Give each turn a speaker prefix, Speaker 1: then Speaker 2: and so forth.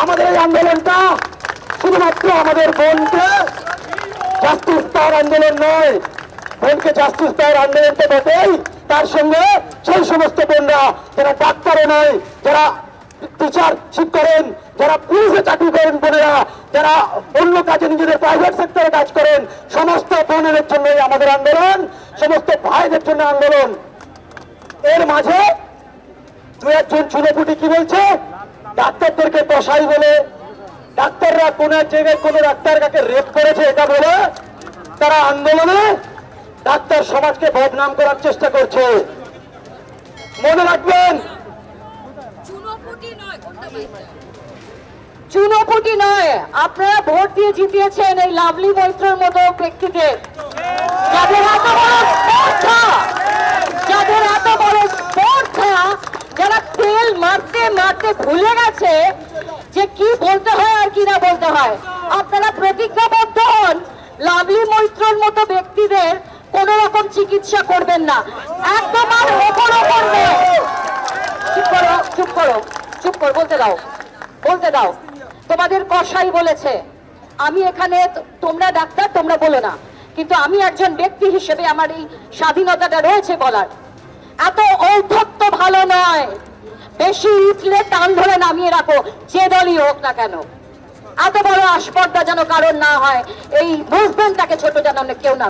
Speaker 1: আমাদের এই আন্দোলনটা শুধুমাত্র আমাদের বোনকে জাস্টিস পাওয়ার আন্দোলন নয়, বোনকে জাস্টিস পাওয়ার আন্দোলন তো বটেই, তার সঙ্গে সেই সমস্ত বোনরা যারা ডাক্তারও নয়, যারা টিচার ঠিক করেন যারা পুলিশে চাকরি করেন বোনেরা, যারা অন্য কাজে নিজেদের প্রাইভেট সেক্টরে কাজ করেন, সমস্ত বোনেদের জন্যই আমাদের আন্দোলন, সমস্ত ভাইদের জন্য আন্দোলন। এর মাঝে দু একজন চুনোপুটি কি বলছে? ডাক্তারদেরকে কষাই বলে ডাক্তাররা কোন এক জায়গায় কোন ডাক্তার কাকে রেপ করেছে এটা বলে তারা আন্দোলনে ডাক্তার সমাজকে বদনাম করার চেষ্টা করছে। মনে রাখবেন,
Speaker 2: চুনোপুটি নয়
Speaker 3: আপনারা ভোট দিয়ে জিতিয়েছেন এই লাভলি মৈত্রের মতো ব্যক্তিকে যাদের এত বড় স্পর্ধা যাদের এত বড় স্পর্ধা যারা তেল মারতে ভুলে গেছে যে কি বলতে হয় আর কি না বলতে হয়। আপনারা প্রতিজ্ঞাবদ্ধ হন লাভলি মৈত্রর মতো ব্যক্তিদের কোন রকম চিকিৎসা করবেন না। একদম করো বলতে দাও বলতে দাও। তোমাদের বলেছে, আমি এখানে তোমরা ডাক্তার, তোমরা বলো না। কিন্তু আমি একজন ব্যক্তি হিসেবে আমার এই স্বাধীনতাটা রয়েছে বলার। এত ঔদ্ধত্য ভালো নয়। বেশি উঠলে টান ধরে নামিয়ে রাখো, যে দলই হোক না কেন। এত বড় আসপর্দা যেন কারণ না হয়, এই মুভমেন্টটাকে ছোট যেন কেউ না